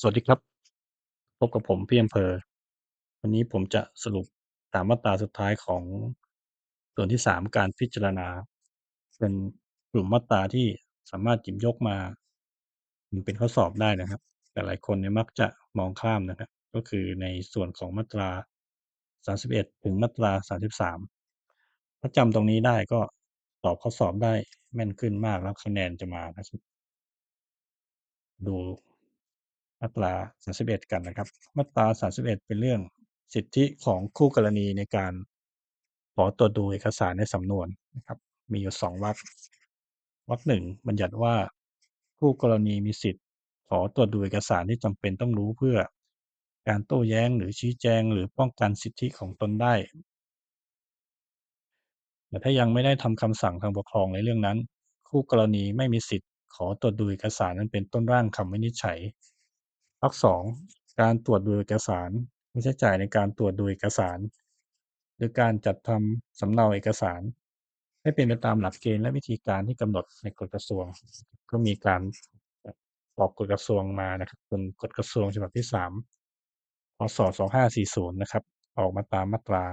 สวัสดีครับ พบกับผมพี่อำเภอ วันนี้ผมจะสรุปสามมาตราสุดท้ายของ ส่วนที่สามการพิจารณา เป็นกลุ่มมาตราที่สามารถหยิบยกมาเป็นข้อสอบได้นะครับ แต่หลายคนเนี่ยมักจะมองข้ามนะครับ ก็คือในส่วนของมาตรา 31 ถึงมาตรา 33 ถ้าจำตรงนี้ได้ก็ตอบข้อสอบได้แม่นขึ้นมากแล้วคะแนนจะมานะครับ ดู มาตรา 31 กันนะครับ มาตรา 31 เป็นเรื่องสิทธิของคู่กรณีในการขอตรวจดูเอกสารในสำนวนนะครับ มีอยู่2วรรควรรค1บัญญัติว่าคู่กรณีมีสิทธิ์ ขอตรวจดูเอกสารที่จำเป็นต้องรู้เพื่อ การโต้แย้งหรือชี้แจงหรือป้องกันสิทธิของตนได้ แต่ถ้ายังไม่ได้ทำคำสั่งทางปกครองในเรื่องนั้น คู่กรณีไม่มีสิทธิ์ ขอตรวจดูเอกสารนั้นเป็นต้นร่างคำวินิจฉัย วรรค2การตรวจดูเอกสารค่ใช้จ่ายในการตรวจดูเอกสาร หรือการจัดทำสำเนาเอกสาร ให้เป็นไปตามหลักเกณฑ์และวิธีการที่กำหนดในกฎกระทรวง ก็มีการออกกฎกระทรวงมานะครับเป็นกฎกระทรวงฉบับที่3พ.ศ.2540 นะครับ ออกมาตามมาตรา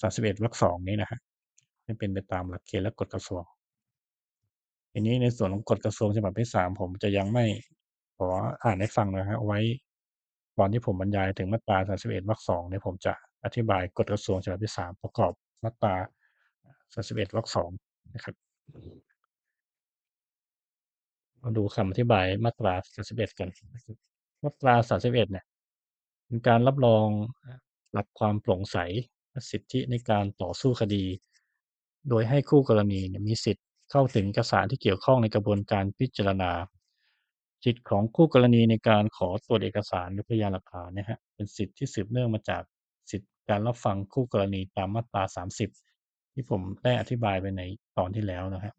31วรรค2นี้นะครับให้เป็นไปตามหลักเกณฑ์และกฎกระทรวงทีนี้ในส่วนของกฎกระทรวงฉบับที่3ผมจะยังไม่ ขออ่านให้ฟังนะครับเอาไว้ก่อนที่ผมบรรยายถึงมาตรา 31วรรค2เนี่ยผมจะอธิบายกฎกระทรวงฉบับที่3ประกอบมาตรา 31วรรค2นะครับมาดูคำอธิบายมาตรา 31 กันนะครับมาตรา 31 เนี่ยเป็นการรับรองหลักความโปร่งใสสิทธิในการต่อสู้คดี โดยให้คู่กรณีมีสิทธิ์เข้าถึงเอกสารที่เกี่ยวข้องในกระบวนการพิจารณา สิทธิของคู่กรณีในการขอตรวจเอกสารหรือพยานหลักฐานเนี่ยครับเป็นสิทธิที่สืบเนื่องมาจากสิทธิการรับฟังคู่กรณีตามมาตรา 30 ที่ผมได้อธิบายไปในตอนที่แล้วนะครับ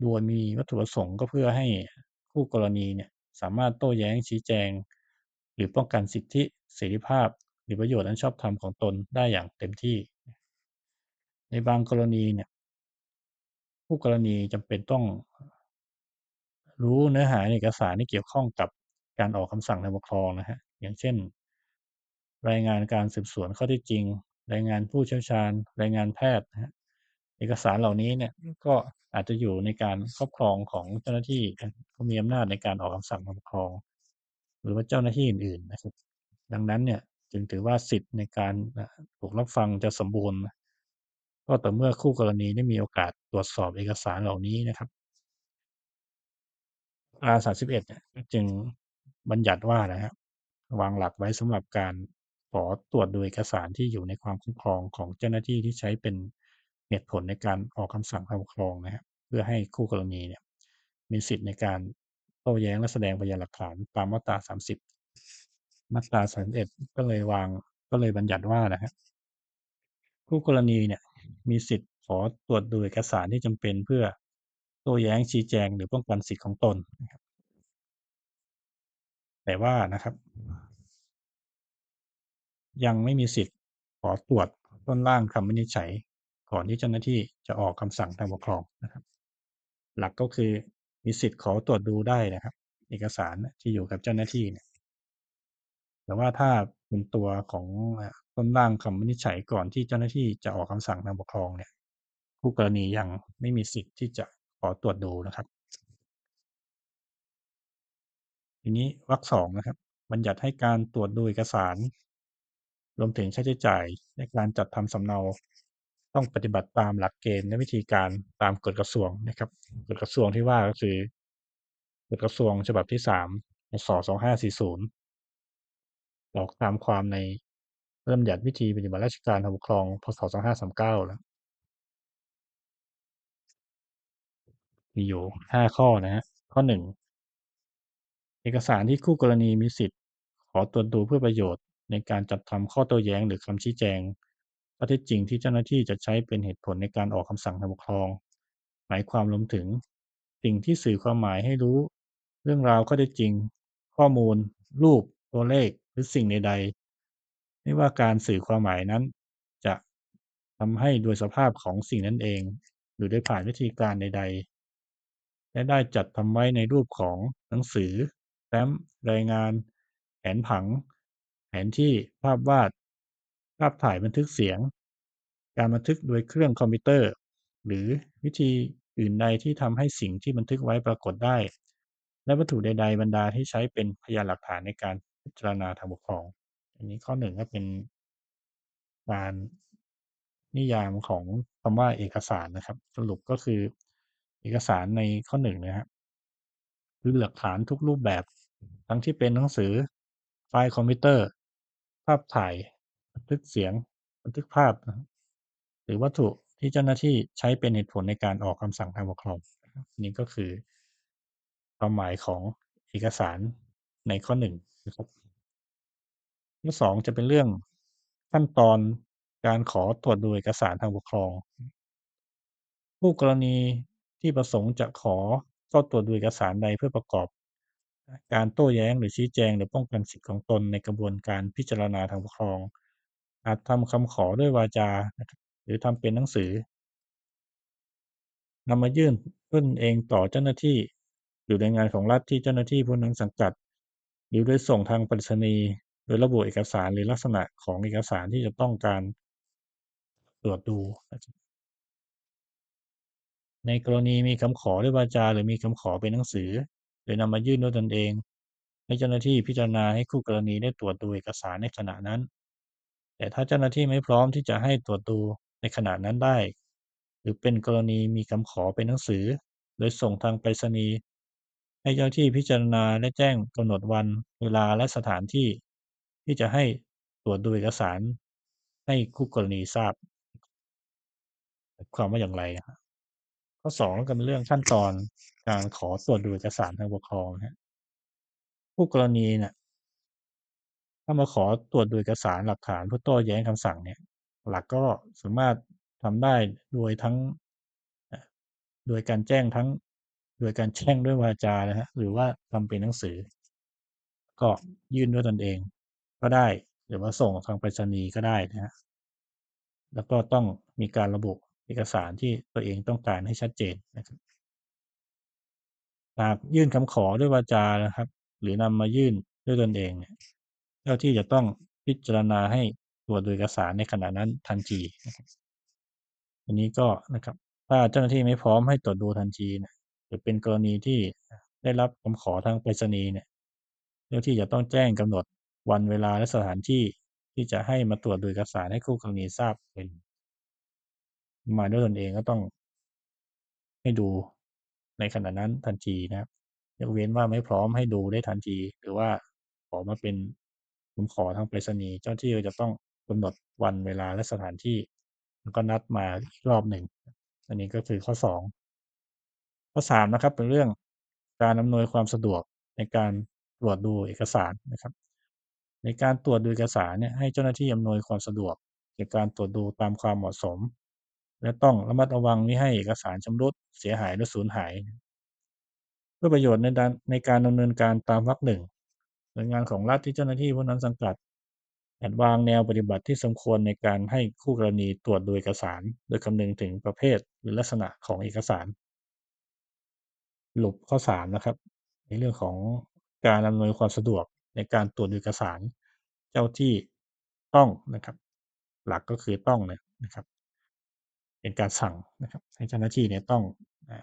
โดยมีวัตถุประสงค์ก็เพื่อให้คู่กรณีเนี่ยสามารถโต้แย้งชี้แจง หรือป้องกันสิทธิเสรีภาพ หรือประโยชน์อันชอบธรรมของตนได้อย่างเต็มที่ ในบางกรณีเนี่ยคู่กรณีจำเป็นต้อง รู้เนื้อหาเอกสารที่เกี่ยวข้องกับการออกคำสั่งทางปกครองนะครับอย่างเช่น รายงานการสืบสวนข้อเท็จจริง รายงานผู้เชี่ยวชาญ รายงานแพทย์นะครับเอกสารเหล่านี้เนี่ยก็อาจจะอยู่ในการครอบครองของเจ้าหน้าที่ผู้มีอำนาจในการออกคำสั่งทางปกครอง หรือว่าเจ้าหน้าที่อื่นๆนะครับ ดังนั้นเนี่ยจึงถือว่าสิทธิ์ในการถูกรับฟังจะสมบูรณ์ ก็ต่อเมื่อคู่กรณีได้มีโอกาสตรวจสอบเอกสารเหล่านี้นะครับ มาตรา 31 เนี่ยจึงบัญญัติว่านะครับวางหลักไว้สำหรับการขอตรวจดูเอกสารที่อยู่ในความคุ้มครองของเจ้าหน้าที่ที่ใช้เป็นเหตุผลในการออกคำสั่งทางปกครองนะครับเพื่อให้คู่กรณีเนี่ยมีสิทธิ์ในการโต้แย้งและแสดงพยานหลักฐานตามมาตรา 30 มาตรา 31 ก็เลยวางก็เลยบัญญัติว่านะครับคู่กรณีเนี่ยมีสิทธิ์ขอตรวจดูเอกสารที่จำเป็นเพื่อ โต้แย้งชี้แจง หรือป้องกันสิทธิของตนนะครับแต่ว่านะครับ ยังไม่มีสิทธิ์ขอตรวจต้นร่างคำวินิจฉัย ก่อนที่เจ้าหน้าที่จะออกคำสั่งทางปกครองนะครับ หลักก็คือมีสิทธิ์ขอตรวจดูได้นะครับ เอกสารที่อยู่กับเจ้าหน้าที่เนี่ยแต่ว่าถ้าเป็นตัวของต้นร่างคำวินิจฉัยก่อนที่เจ้าหน้าที่จะออกคำสั่งทางปกครองเนี่ยคู่กรณียังไม่มีสิทธิ์ที่จะ อตรวจดูนะครับ ทีนี้วรรค 2 นะครับ บัญญัติให้การตรวจดูเอกสาร รวมถึงค่าใช้จ่ายในการจัดทำสำเนา ต้องปฏิบัติตามหลักเกณฑ์และวิธีการตามกฎกระทรวงนะครับ กฎกระทรวงที่ว่า ก็คือกฎกระทรวงฉบับที่ 3 พ.ศ.2540 ออกตามความในพระราชบัญญัติวิธีปฏิบัติราชการทางปกครอง พ.ศ.2539 แล้ว มีอยู่5ข้อนะครับข้อ1เอกสารที่คู่กรณีมีสิทธิ์ ขอตรวจดูเพื่อประโยชน์ ในการจัดทำข้อโต้แย้งหรือคำชี้แจงข้อเท็จจริงที่เจ้าหน้าที่จะใช้เป็นเหตุผลในการออกคำสั่งทางปกครอง หมายความรวมถึง สิ่งที่สื่อความหมายให้รู้ เรื่องราวข้อเท็จจริง ข้อมูล รูป ตัวเลข หรือสิ่งใดๆไม่ว่าการสื่อความหมายนั้น จะทำให้โดยสภาพของสิ่งนั้นเอง หรือโดยผ่านวิธีการใด และได้จัดทำไว้ในรูปของหนังสือแฟ้มรายงาน แผนผัง แผนที่ภาพวาด ภาพถ่ายบันทึกเสียง การบันทึกโดยเครื่องคอมพิวเตอร์ หรือวิธีอื่นใดที่ทำให้สิ่งที่บันทึกไว้ปรากฏได้ และวัตถุใด ๆ บรรดาที่ใช้เป็นพยานหลักฐานในการพิจารณาทางปกครอง อันนี้ข้อ1ก็เป็นการนิยามของคำว่าเอกสารนะครับ สรุปก็คือ เอกสารในข้อ 1 นะครับ คือหลักฐานทุกรูปแบบ ทั้งที่เป็นหนังสือ ไฟล์คอมพิวเตอร์ ภาพถ่าย บันทึกเสียง บันทึกภาพ หรือวัตถุที่เจ้าหน้าที่ใช้เป็นเหตุผลในการออกคำสั่งทางปกครองนี่ก็คือความหมายของเอกสารในข้อ 1 นะครับข้อ2จะเป็นเรื่องขั้นตอนการขอตรวจดูเอกสารทางปกครองคู่กรณี ที่ประสงค์จะขอเข้าตรวจดูเอกสารใดเพื่อประกอบการโต้แย้งหรือชี้แจงหรือป้องกันสิทธิของตนในกระบวนการพิจารณาทางปกครอง อาจทำคำขอด้วยวาจา หรือทำเป็นหนังสือนำมายื่นตนเองต่อเจ้าหน้าที่ หรือหน่วยงานของรัฐที่เจ้าหน้าที่ผู้นั้นสังกัด หรือโดยส่งทางไปรษณีย์โดยระบุเอกสารหรือลักษณะของเอกสารที่จะต้องการตรวจดูนะครับ ในกรณีมีคำขอด้วยวาจาหรือมีคำขอเป็นหนังสือโดยนำมายื่นด้วยตนเอง ให้เจ้าหน้าที่พิจารณาให้คู่กรณีได้ตรวจดูเอกสารในขณะนั้น แต่ถ้าเจ้าหน้าที่ไม่พร้อมที่จะให้ตรวจดูในขณะนั้นได้ หรือเป็นกรณีมีคำขอเป็นหนังสือ โดยส่งทางไปรษณีย์ให้เจ้าหน้าที่พิจารณาและแจ้งกำหนดวันเวลาและสถานที่ ที่จะให้ตรวจดูเอกสาร ให้คู่กรณีทราบ ความว่าอย่างไรครับ ข้อ2ก็เป็นเรื่องขั้นตอนการขอตรวจดูเอกสารทางปกครองนะครับคู่กรณีเนี่ยถ้ามาขอตรวจดูเอกสารหลักฐานเพื่อโต้แย้งคำสั่งเนี่ย หลักก็สามารถทำได้โดยทั้ง โดยการแจ้งทั้ง โดยการแจ้งด้วยวาจานะครับหรือว่าทำเป็นหนังสือ ก็ยื่นด้วยตนเอง ก็ได้หรือว่าส่งทางไปรษณีย์ก็ได้นะครับแล้วก็ต้องมีการระบุ เอกสารที่ตัวเองต้องการให้ชัดเจนนะครับหากยื่นคำขอด้วยวาจานะครับ หรือนำมายื่นด้วยตนเองเจ้าที่จะต้องพิจารณาให้ตรวจดูเอกสารในขณะนั้นทันทีนะครับอันนี้ก็นะครับ ถ้าเจ้าหน้าที่ไม่พร้อมให้ตรวจดูทันทีนี่ยหรือเป็นกรณีที่ได้รับคำขอทางไปรษณีย์เนี่ย เจ้าที่จะต้องแจ้งกำหนดวันเวลาและสถานที่ที่จะให้มาตรวจดูเอกสารให้คู่กรณีทราบเป็น มาด้วยตนเองก็ต้อง ให้ดูในขณะนั้นทันทีนะครับยกเว้นว่าไม่พร้อมให้ดูได้ทันที หรือว่าขอมาเป็นคำขอทางไปรษณีย์เจ้าหน้าที่ก็จะต้องกำหนดวันเวลาและสถานที่แล้วก็นัดมาอีกรอบหนึ่ง อันนี้ก็คือข้อ2ข้อ3นะครับ เป็นเรื่องการอำนวยความสะดวกในการตรวจดูเอกสารนะครับ ในการตรวจดูเอกสารเนี่ยให้เจ้าหน้าที่อำนวยความสะดวกแก่การตรวจดูตามความเหมาะสม และต้องระมัดระวังมิให้เอกสารชำรุดเสียหายหรือสูญหาย เพื่อประโยชน์ในดานในการดำเนินการตามวรรค1หน่วยงานของรัฐที่เจ้าหน้าที่ผู้นั้นสังกัดจัดวางแนวปฏิบัติที่สมควรในการให้คู่กรณีตรวจดูเอกสาร โดยคำนึงถึงประเภทหรือลักษณะของเอกสารสรุปข้อ3นะครับ ในเรื่องของการอำนวยความสะดวกในการตรวจดูเอกสาร เจ้าที่ต้องนะครับ หลักก็คือต้องเนี่ยนะครับ เป็นการสั่งนะครับ ให้เจ้าหน้าที่เนี่ยต้องอ่า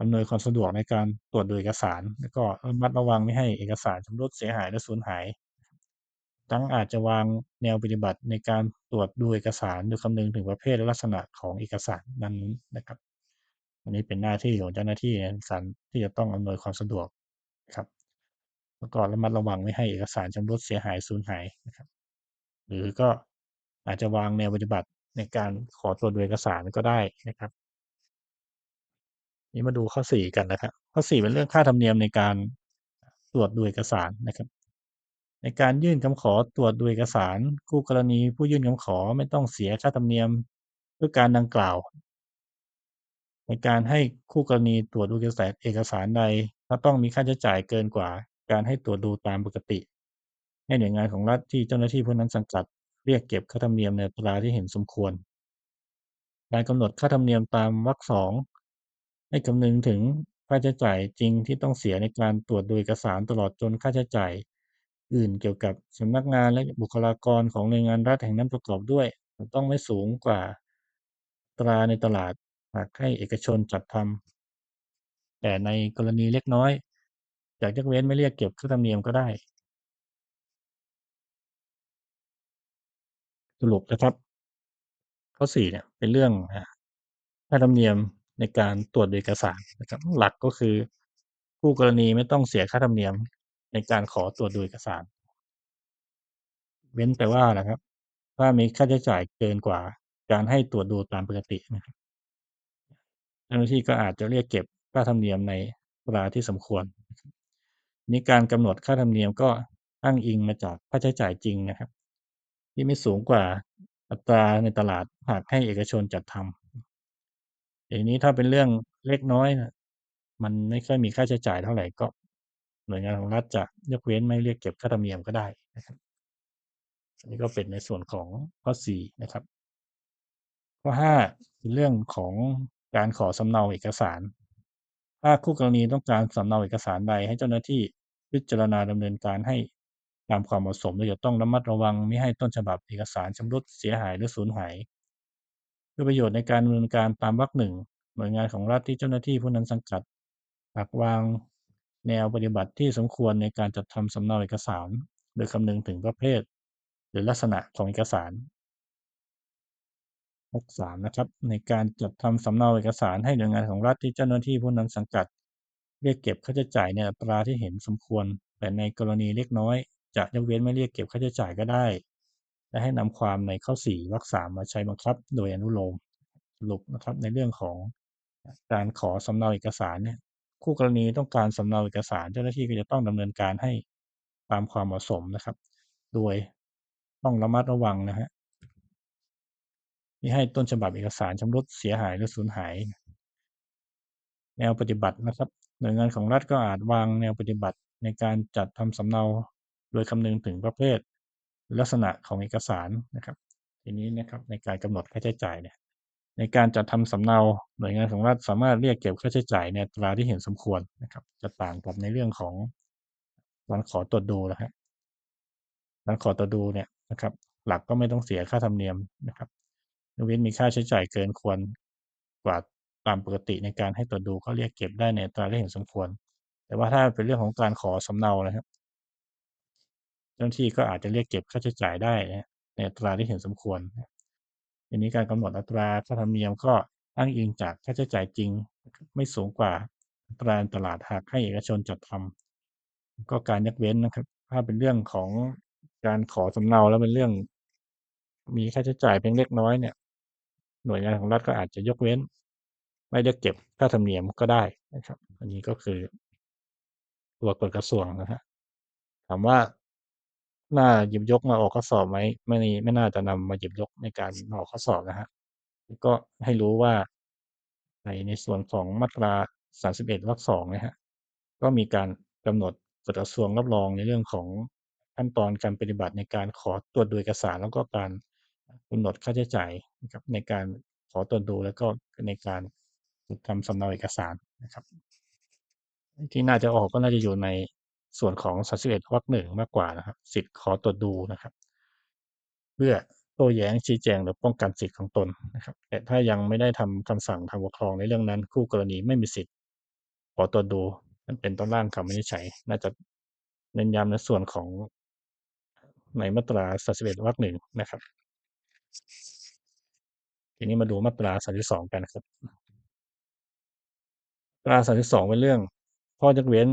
อำนวยความสะดวกในการตรวจดูเอกสาร แล้วก็ระมัดระวังไม่ให้เอกสารชำรุดเสียหายหรือสูญหาย ทั้งอาจจะวางแนวปฏิบัติในการตรวจดูเอกสารโดยคำนึงถึงประเภทและลักษณะของเอกสารนั้นนะครับ อันนี้เป็นหน้าที่ของเจ้าหน้าที่ในการที่จะต้องอำนวยความสะดวกครับแล้วก็ระมัดระวังไม่ให้เอกสารชำรุดเสียหายสูญหายนะครับ หรือก็อาจจะวางแนวปฏิบัติ ในการขอตรวจดูเอกสารก็ได้นะครับ นี้มาดูข้อ4กันนะครับ ข้อ4เป็นเรื่องค่าธรรมเนียมในการตรวจดูเอกสารนะครับ ในการยื่นคำขอตรวจดูเอกสารคู่กรณีผู้ยื่นคำขอไม่ต้องเสียค่าธรรมเนียมเพื่อการดังกล่าว ในการให้คู่กรณีตรวจดูเอกสารเอกสารใดถ้าต้องมีค่าใช้จ่ายเกินกว่า การให้ตรวจดูตามปกติให้หน่วยงานของรัฐที่เจ้าหน้าที่ผู้นั้นสังกัด เรียกเก็บค่าธรรมเนียมในอัตราที่เห็นสมควร การกำหนดค่าธรรมเนียมตามวรรค2ให้คำนึงถึงค่าใช้จ่ายจริงที่ต้องเสียในการตรวจดูเอกสารตลอดจนค่าใช้จ่าย อื่นเกี่ยวกับสำนักงานและบุคลากรของหน่วยงานรัฐแห่งนั้นประกอบด้วยต้องไม่สูงกว่าตราในตลาดหากให้เอกชนจัดทำแต่ในกรณีเล็กน้อยอยากยกเว้นไม่เรียกเก็บค่าธรรมเนียมก็ได้ สรุปนะครับ ข้อสี่เนี่ยเป็นเรื่องค่าธรรมเนียมในการตรวจดูเอกสารนะครับ หลักก็คือคู่กรณีไม่ต้องเสียค่าธรรมเนียมในการขอตรวจดูเอกสาร เว้นแต่ว่านะครับ ถ้ามีค่าใช้จ่ายเกินกว่าการให้ตรวจดูตามปกตินะครับเจ้าหน้าที่ก็อาจจะเรียกเก็บค่าธรรมเนียมในเวลาที่สมควรนี้การกำหนดค่าธรรมเนียมก็อ้างอิงมาจากค่าใช้จ่ายจริงนะครับ ที่ไม่สูงกว่าอัตราในตลาด หากให้เอกชนจัดทำ อย่างนี้ถ้าเป็นเรื่องเล็กน้อยนะมันไม่ค่อยมีค่าใช้จ่ายเท่าไหร่ก็หน่วยงานของรัฐจะยกเว้นไม่เรียกเก็บค่าธรรมเนียมก็ได้นะครับ อันนี้ก็เป็นในส่วนของข้อสี่นะครับ ข้อห้าเป็นเรื่องของการขอสำเนาเอกสาร ถ้าคู่กรณีต้องการสำเนาเอกสารใดให้เจ้าหน้าที่พิจารณาดำเนินการให้ ตามความเหมาะสมโดยจะต้องระมัดระวังไม่ให้ต้นฉบับเอกสารชำรุดเสียหายหรือสูญหาย เพื่อประโยชน์ในการดำเนินการตามวรรคหนึ่งหน่วยงานของรัฐที่เจ้าหน้าที่ผู้นั้นสังกัดหากวางแนวปฏิบัติที่สมควรในการจัดทำสำเนาเอกสาร โดยคำนึงถึงประเภท หรือลักษณะของเอกสารวรรคสามนะครับในการจัดทำสำเนาเอกสารให้หน่วยงานของรัฐที่เจ้าหน้าที่ผู้นั้นสังกัด เรียกเก็บค่าใช้จ่ายในอัตราที่เห็นสมควร แต่ในกรณีเล็กน้อย จะยกเว้นไม่เรียกเก็บค่าใช้จ่ายก็ได้ และให้นำความในข้อสี่วรรคสามมาใช้บังคับ โดยอนุโลมสรุปนะครับในเรื่องของการขอสำเนาเอกสารเนี่ยคู่กรณีต้องการสำเนาเอกสารเจ้าหน้าที่ก็จะต้องดำเนินการให้ตามความเหมาะสมนะครับ โดยต้องระมัดระวังนะฮะไม่ให้ต้นฉบับเอกสารชำรุดเสียหายหรือสูญหาย แนวปฏิบัตินะครับ หน่วยงานของรัฐก็อาจวางแนวปฏิบัติในการจัดทำสำเนา โดยคำนึงถึงประเภทลักษณะของเอกสารนะครับ ทีนี้นะครับในการกำหนดค่าใช้จ่ายเนี่ยในการจัดทำสำเนาหน่วยงานของรัฐสามารถเรียกเก็บค่าใช้จ่ายในตราที่เห็นสมควรนะครับ จะต่างกับในเรื่องของการขอตรวจดูนะครับการขอตรวจดูเนี่ยนะครับ หลักก็ไม่ต้องเสียค่าธรรมเนียมนะครับยกเว้นมีค่าใช้จ่ายเกินควรกว่าตามปกติในการให้ตรวจดูก็เรียกเก็บได้ในตราที่เห็นสมควร แต่ว่าถ้าเป็นเรื่องของการขอสำเนานะครับ เจ้าหน้าที่ก็อาจจะเรียกเก็บค่าใช้จ่ายได้นะในอัตราที่เห็นสมควรทีนี้การกำหนดอัตราค่าธรรมเนียมก็อ้างอิงจากค่าใช้จ่ายจริง ไม่สูงกว่าอัตราตลาดหากให้เอกชนจัดทำก็การยกเว้นนะครับ ถ้าเป็นเรื่องของการขอสำเนาแล้วเป็นเรื่อง มีค่าใช้จ่ายเพียงเล็กน้อยเนี่ย หน่วยงานของรัฐก็อาจจะยกเว้น ไม่เรียกเก็บค่าธรรมเนียมก็ได้นะครับ อันนี้ก็คือตัวกฎกระทรวงนะฮะถามว่า น่าหยิบยกมาออกข้อสอบไหมไม่ไม่น่าจะนำมาหยิบยกในการออกข้อสอบนะฮะก็ให้รู้ว่าในในส่วนของมาตรา 31วรรคสองนะฮะก็มีการกำหนดกฎกระทรวงรับรองในเรื่องของขั้นตอนการปฏิบัติในการขอตรวจดูเอกสาร แล้วก็การกำหนดค่าใช้จ่ายนะครับในการขอตรวจดูแล้วก็ในการทำสำเนาเอกสารนะครับ ที่น่าจะออกก็น่าจะอยู่ใน ส่วนของ 31วรรคหนึ่งมากกว่านะครับ สิทธิ์ขอตรวจดูนะครับ เพื่อโต้แย้งชี้แจงหรือป้องกันสิทธิ์ของตนนะครับ แต่ถ้ายังไม่ได้ทำคำสั่งทางปกครองในเรื่องนั้น คู่กรณีไม่มีสิทธิ์ขอตรวจดูนั่นเป็นต้นร่างคำวินิจฉัย น่าจะเน้นย้ำในส่วนของในมาตรา 31วรรคหนึ่งนะครับ ทีนี้มาดูมาตรา 32 กันนะครับมาตรา 32 เป็นเรื่องข้อยกเว้น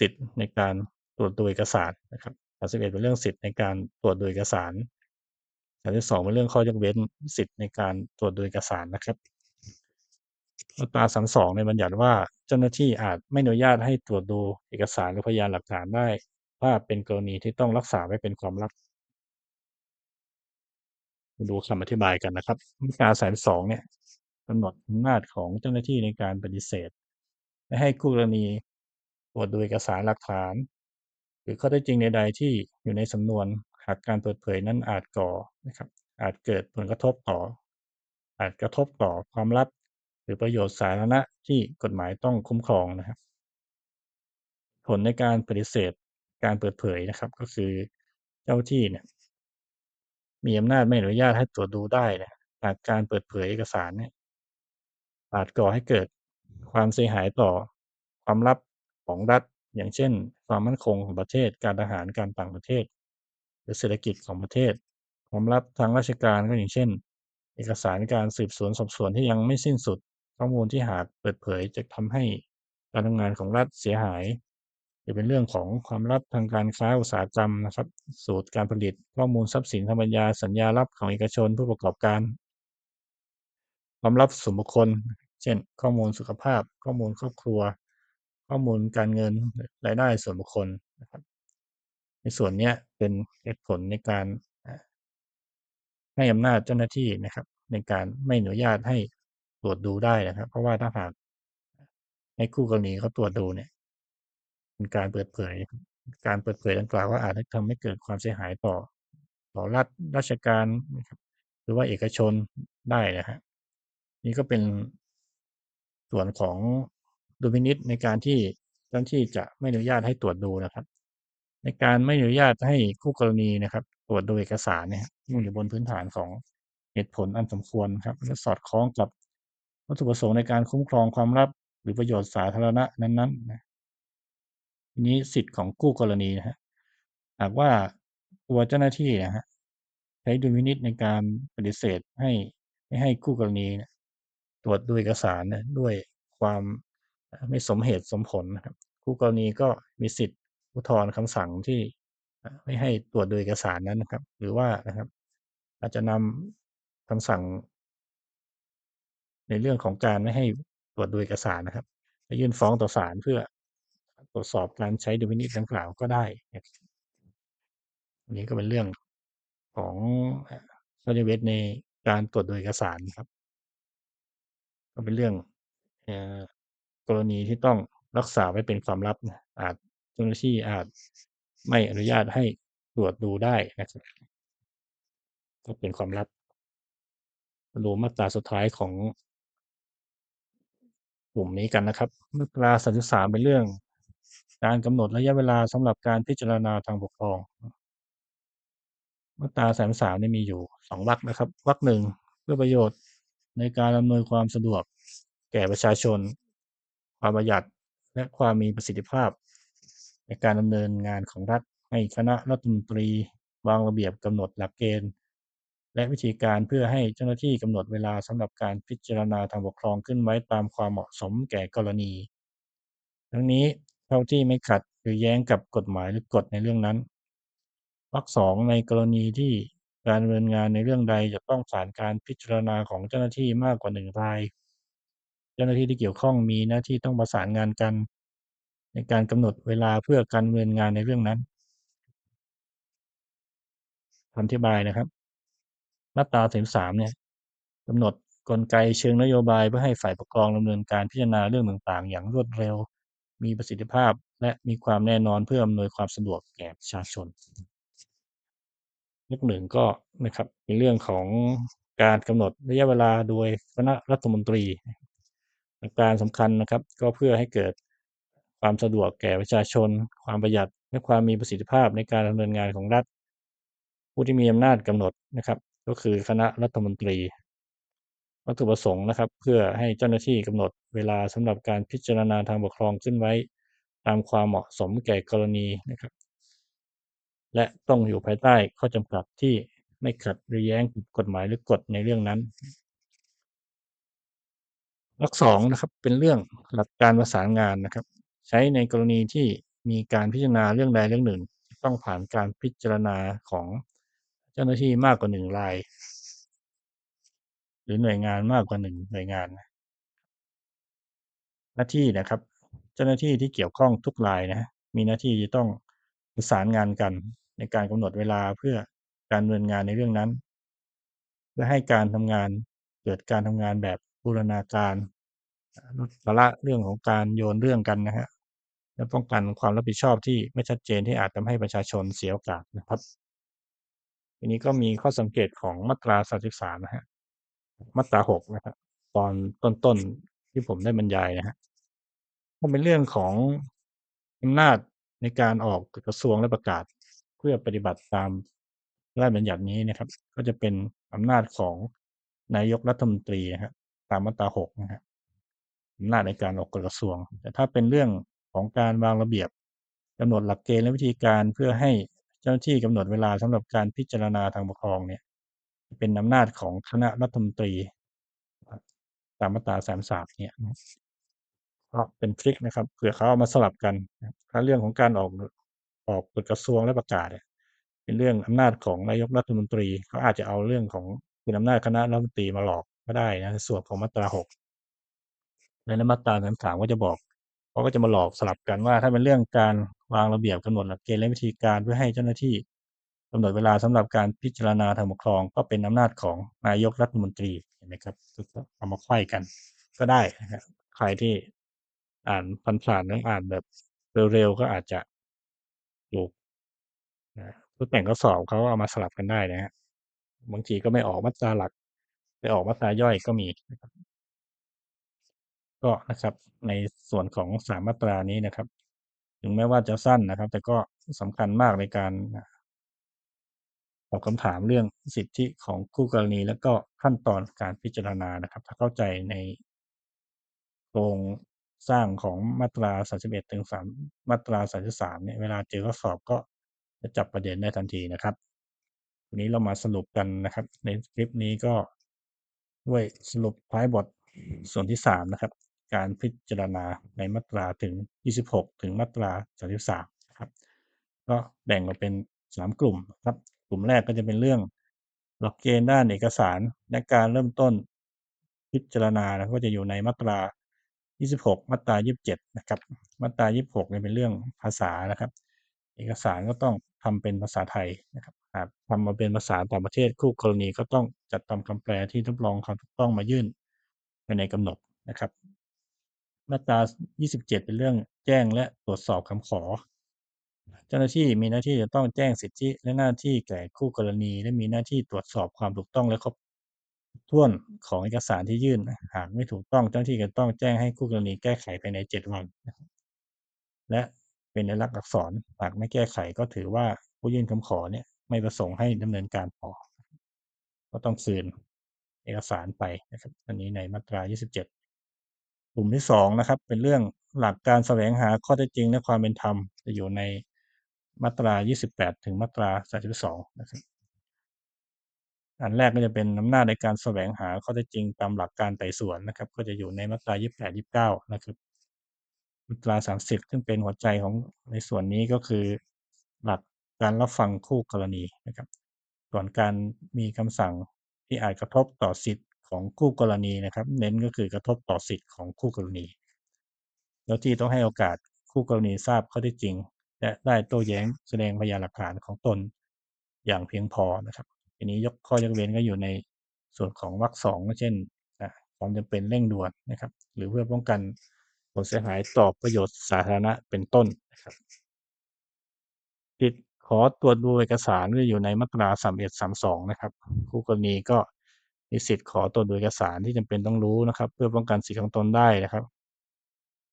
สิทธิ์ในการตรวจดูเอกสารนะครับ31เป็นเรื่องสิทธิ์ในการตรวจดูเอกสาร32เป็นเรื่องข้อยกเว้นสิทธิ์ในการตรวจดูเอกสารนะครับมาตรา32ในบัญญัติว่าเจ้าหน้าที่อาจไม่อนุญาตให้ตรวจดูเอกสารหรือพยานหลักฐานได้ ถ้าเป็นกรณีที่ต้องรักษาไว้เป็นความลับมาดูคำอธิบายกันนะครับมาตรา32เนี่ยกำหนดอำนาจของเจ้าหน้าที่ในการปฏิเสธ ไม่ให้คู่กรณี รวจดูเอกสารหลักฐาน หรือข้อเท็จจริงใดๆที่อยู่ในสำนวนหากการเปิดเผยนั้นอาจก่อนะครับ อาจเกิดผลกระทบต่อ อาจกระทบต่อความลับ หรือประโยชน์สาธารณะที่กฎหมายต้องคุ้มครองนะครับ ผลในการปฏิเสธการเปิดเผยนะครับ ก็คือเจ้าที่เนี่ยมีอำนาจไม่อนุญาตให้ตรวจดูได้นะหากการเปิดเผยเอกสารเนี่ยอาจก่อให้เกิดความเสียหายต่อความลับ ของรัฐ อย่างเช่น ความมั่นคงของประเทศ การทหาร การต่างประเทศ หรือเศรษฐกิจของประเทศ ความลับทางราชการก็อย่างเช่น เอกสารการสืบสวนสอบสวนที่ยังไม่สิ้นสุด ข้อมูลที่หากเปิดเผยจะทำให้การทำงานของรัฐเสียหายหรือเป็นเรื่องของความลับทางการค้าอุตสาหกรรมนะครับ สูตรการผลิต ข้อมูลทรัพย์สินทางปัญญาสัญญาลับของเอกชนผู้ประกอบการ ความลับส่วนบุคคล เช่น ข้อมูลสุขภาพ ข้อมูลครอบครัว ข้อมูลการเงินรายได้ส่วนบุคคลนะครับ ในส่วนนี้เป็นเหตุผลในการให้อำนาจเจ้าหน้าที่นะครับ ในการไม่อนุญาตให้ตรวจดูได้นะครับ เพราะว่าถ้าหากให้คู่กรณีเขาตรวจดูเนี่ยเป็นการเปิดเผย การเปิดเผยดังกล่าวก็อาจจะทำให้เกิดความเสียหายต่อ ต่อรัฐราชการนะครับหรือว่าเอกชนได้นะครับนี่ก็เป็นส่วนของ ดุลพินิจในการที่เจ้าหน้าที่จะไม่อนุญาตให้ตรวจดูนะครับ ในการไม่อนุญาตให้คู่กรณีนะครับ ตรวจดูเอกสารเนี่ยองอยู่บนพื้นฐานของเหตุผลอันสมควรครับและสอดคล้องกับวัตถุประสงค์ในการคุ้มครองความลับ หรือประโยชน์สาธารณะนั้นๆนะทีนี้สิทธิ์ของคู่กรณีนะครับหากว่าตัวเจ้าหน้าที่อะครับใช้ดุลพินิจในการปฏิเสธให้ไม่ให้คู่กรณีนี่ยตรวจดูเอกสารเนี่ยด้วยความ ไม่สมเหตุสมผลนะครับคู่กรณีก็มีสิทธิ์อุทธรณ์คำสั่งที่ไม่ให้ตรวจโดูเอกสารนั้นนะครับ หรือว่านะครับอาจจะนำคำสั่ง ในเรื่องของการไม่ให้ตรวจโดูเอกสารนะครับไปยื่นฟ้องต่อศาลเพื่อตรวจสอบการใช้ดุลพินิจดังกล่าวก็ได้อันนี้ก็เป็นเรื่องของข้อเว้นในการตรวจโดูเอกสารครับ ก็เป็นเรื่อง กรณีที่ต้องรักษาไว้เป็นความลับ อาจเจ้าหน้าที่อาจไม่อนุญาตให้ตรวจดูได้นะครับก็เป็นความลับมาดูมาตราสุดท้ายของกลุ่มนี้กันนะครับมาตรา33เป็นเรื่อง การกำหนดระยะเวลาสำหรับการพิจารณาทางปกครอง มาตรา33เนี่มีอยู่2วรรคนะครับวรรค1เพื่อประโยชน์ในการอำนวยความสะดวกแก่ประชาชน ความประหยัด และความมีประสิทธิภาพ ในการดำเนินงานของรัฐให้คณะรัฐมนตรี วางระเบียบกำหนดหลักเกณฑ์ และวิธีการเพื่อให้เจ้าหน้าที่กำหนดเวลาสำหรับการพิจารณาทางปกครองขึ้นไว้ตามความเหมาะสมแก่กรณี ทั้งนี้เท่าที่ไม่ขัดหรือแย้งกับกฎหมายหรือกฎในเรื่องนั้นวรรค2ในกรณีที่การดำเนินงานในเรื่องใดจะต้องผ่านการพิจารณาของเจ้าหน้าที่มากกว่า1ราย จ้าหน้าที่ที่เกี่ยวข้องมีหน้าที่ต้องประสานงานกัน ในการกำหนดเวลาเพื่อการดำเนินงานในเรื่องนั้นคำอธิบายนะครับ มาตรา33เนี่ยกำหนดกลไกเชิงนโยบายเพื่อให้ฝ่ายปกครองดำเนินการพิจารณาเรื่องต่างๆ อย่างรวดเร็ว มีประสิทธิภาพ และมีความแน่นอนเพื่ออำนวยความสะดวกแก่ประชาชนวรรค1ก็นะครับในเรื่องของการกำหนดระยะเวลาโดยคณะรัฐมนตรี หลักการสำคัญนะครับ ก็เพื่อให้เกิดความสะดวกแก่ประชาชน ความประหยัดและความมีประสิทธิภาพในการดำเนินงานของรัฐ ผู้ที่มีอำนาจกำหนดนะครับ ก็คือคณะรัฐมนตรี วัตถุประสงค์นะครับ เพื่อให้เจ้าหน้าที่กำหนดเวลาสำหรับการพิจารณาทางปกครองขึ้นไว้ ตามความเหมาะสมแก่กรณีนะครับ และต้องอยู่ภายใต้ข้อจำกัดที่ไม่ขัดหรือแย้งกับกฎหมายหรือกฎในเรื่องนั้น วรรค2นะครับเป็นเรื่องหลักการประสานงานนะครับ ใช้ในกรณีที่มีการพิจารณาเรื่องใดเรื่องหนึ่ง ต้องผ่านการพิจารณาของเจ้าหน้าที่มากกว่า1ราย หรือหน่วยงานมากกว่า1หน่วยงาน หน้าที่นะครับ เจ้าหน้าที่ที่เกี่ยวข้องทุกรายนะมีหน้าที่จะต้องประสานงานกันในการกำหนดเวลาเพื่อการดำเนินงานในเรื่องนั้น เพื่อให้การทำงานเกิดการทำงานแบบ บูรณาการลดภาระเรื่องของการโยนเรื่องกันนะครับและป้องกันความรับผิดชอบที่ไม่ชัดเจนที่อาจทำให้ประชาชนเสียโอกาสนะครับทีนี้ก็มีข้อสังเกตของมาตรา 33 นะครับมาตรา 6 นะครับตอนต้นๆที่ผมได้บรรยายนะครับถ้าเป็นเรื่องของอำนาจในการออกกระทรวงและประกาศเพื่อปฏิบัติตามระราชบัญญัตินี้นะครับ ก็จะเป็นอำนาจของนายกรัฐมนตรีนะครับ ตามมาตรา6นะครับอำนาจในการออกกฎกระทรวง แต่ถ้าเป็นเรื่องของการวางระเบียบกำหนดหลักเกณฑ์และวิธีการเพื่อให้เจ้าหน้าที่กำหนดเวลาสำหรับการพิจารณาทางปกครองเนี่ย เป็นอำนาจของคณะรัฐมนตรี ตามมาตรา33เนี่ยก็เป็นทริกนะครับเผื่อเขาเอามาสลับกันถ้าเรื่องของการออกออกกฎกระทรวงและประกาศเนี่ยเป็นเรื่องอำนาจของนายกรัฐมนตรีเขาอาจจะเอาเรื่องของเป็นอำนาจคณะรัฐมนตรีมาหลอก ก็ได้นะส่วนของมาตรา6และในมาตรา33ก็จะบอกเขาก็จะมาหลอกสลับกันว่า ถ้าเป็นเรื่องการวางระเบียบกำหนดหลักเกณฑ์และวิธีการเพื่อให้เจ้าหน้าที่กำหนดเวลาสำหรับการพิจารณาทางปกครอง ก็เป็นอำนาจของนายกรัฐมนตรีเห็นไหมครับเอามาไขว้กัน ก็ได้นะครับใครที่อ่านผ่านๆหรืออ่านแบบเร็วๆก็อาจจะถูกนะผู้แต่งข้อสอบเขาเอามาสลับกันได้นะครับบางทีก็ไม่ออกมาตราหลัก ไปออกมาตราย่อยก็มีนะครับก็นะครับ ในส่วนของ3มมาตรานี้นะครับ ถึงแม้ว่าจะสั้นนะครับ แต่ก็สำคัญมากในการตอบคำถามเรื่องสิทธิของคู่กรณี และก็ขั้นตอนการพิจารณานะครับ ถ้าเข้าใจในโครงสร้างของมาตรา 31 ถึง 3 มาตรา 33 เนี่ย เวลาเจอข้อสอบก็จะจับประเด็นได้ทันทีนะครับทีนี้เรามาสรุปกันนะครับ ในคลิปนี้ก็ ด้วยสรุปท้ายบทส่วนที่ 3 นะครับ การพิจารณาในมาตราถึง 26 ถึงมาตรา 33นะครับ ก็แบ่งออกเป็น 3 กลุ่มครับ กลุ่มแรกก็จะเป็นเรื่องหลักเกณฑ์ด้านเอกสารและการเริ่มต้นพิจารณาก็จะอยู่ในมาตรา 26 มาตรา 27 นะครับ มาตรา 26เนี่ยเป็นเรื่องภาษานะครับ เอกสารก็ต้องทำเป็นภาษาไทยนะครับ หากทำมาเป็นภาษาต่างประเทศ คู่กรณีก็ต้องจัดทำคำแปลที่รับรองความถูกต้องมายื่นภายในกำหนดนะครับ มาตรา 27 เป็นเรื่องแจ้งและตรวจสอบคำขอ เจ้าหน้าที่มีหน้าที่จะต้องแจ้งสิทธิและหน้าที่แก่คู่กรณี และมีหน้าที่ตรวจสอบความถูกต้องและครบถ้วนของเอกสารที่ยื่น หากไม่ถูกต้องเจ้าหน้าที่จะต้องแจ้งให้คู่กรณีแก้ไขภายใน 7 วัน และเป็นลายลักษณ์อักษรหากไม่แก้ไขก็ถือว่าผู้ยื่นคำขอเนี่ย ไม่ประสงค์ให้ดำเนินการต่อ ก็ต้องคืนเอกสารไปนะครับอันนี้ในมาตรา 27 กลุ่มที่2นะครับ เป็นเรื่องหลักการแสวงหาข้อเท็จจริงและความเป็นธรรมจะอยู่ในมาตรา 28 ถึงมาตรา 32 นะครับ อันแรกก็จะเป็นอำนาจในการแสวงหาข้อเท็จจริงตามหลักการไต่สวนนะครับ ก็จะอยู่ในมาตรา 28 29 นะครับ มาตรา 30 ซึ่งเป็นหัวใจของในส่วนนี้ก็คือหลัก การรับฟังคู่กรณีนะครับก่อนการมีคำสั่งที่อาจกระทบต่อสิทธิ์ของคู่กรณีนะครับ เน้นก็คือกระทบต่อสิทธิ์ของคู่กรณีเจ้าหน้าที่ต้องให้โอกาสคู่กรณีทราบข้อเท็จจริง และได้โต้แย้งแสดงพยานหลักฐานของตนอย่างเพียงพอนะครับทีนี้ยกข้อยกเว้นก็อยู่ในส่วนของวรรค2ก็เช่นความจำเป็นเร่งด่วนนะครับ หรือเพื่อป้องกันผลเสียหายต่อประโยชน์สาธารณะเป็นต้นนะครับสิทธิ ขอตรวจดูเอกสารก็จะอยู่ในมาตรา31 32นะครับ คู่กรณีก็มีสิทธิ์ขอตรวจดูเอกสารที่จำเป็นต้องรู้นะครับ เพื่อป้องกันสิทธิของตนได้นะครับ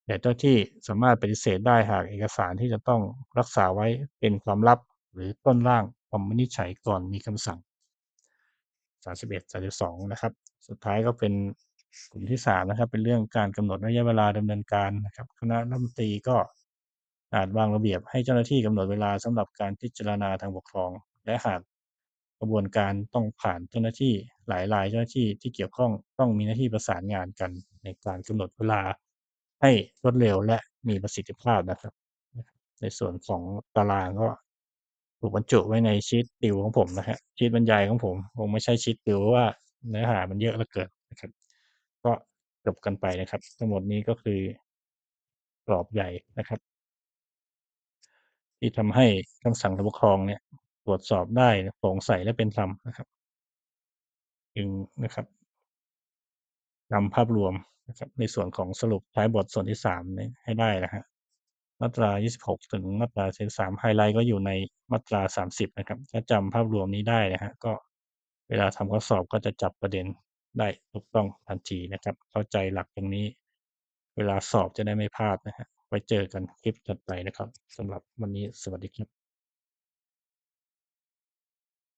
แต่เจ้าที่สามารถปฏิเสธได้หากเอกสารที่จะต้องรักษาไว้เป็นความลับ หรือต้นร่างคำวินิจฉัยก่อนมีคำสั่ง 31 32 นะครับ สุดท้ายก็เป็นกลุ่มที่3นะครับ เป็นเรื่องการกำหนดระยะเวลาดำเนินการนะครับ คณะรัฐมนตรีก็ อาจวางระเบียบให้เจ้าหน้าที่กำหนดเวลาสำหรับการพิจารณาทางปกครอง และหากกระบวนการต้องผ่านเจ้าหน้าที่หลายรายเจ้าหน้าที่ที่เกี่ยวข้องต้องมีหน้าที่ประสานงานกัน ในการกำหนดเวลาให้รวดเร็วและมีประสิทธิภาพนะครับ ในส่วนของตารางก็ถูกบรรจุไว้ในชีตติวของผมนะครับชีตบรรยายของผมคงไม่ใช่ชีตติวเพราะว่าเนื้อหามันเยอะเหลือเกินนะครับ ก็จบกันไปนะครับ ทั้งหมดนี้ก็คือกรอบใหญ่นะครับ ที่ทำให้คำสั่งทางปกครองเนี่ย ตรวจสอบได้โปร่งใสและเป็นธรรมนะครับจึงนะครับนำภาพรวมนะครับ ในส่วนของสรุปท้ายบทส่วนที่3นี้ให้ได้นะครับมาตรา 26 ถึงมาตรา33ไฮไลต์ก็อยู่ในมาตรา 30 นะครับ ถ้าจำภาพรวมนี้ได้นะครับก็เวลาทำข้อสอบก็จะจับประเด็นได้ถูกต้องทันทีนะครับ เข้าใจหลักตรงนี้ เวลาสอบจะได้ไม่พลาดนะครับ ไว้เจอกันคลิปถัดไปนะครับสำหรับวันนี้สวัสดีครับ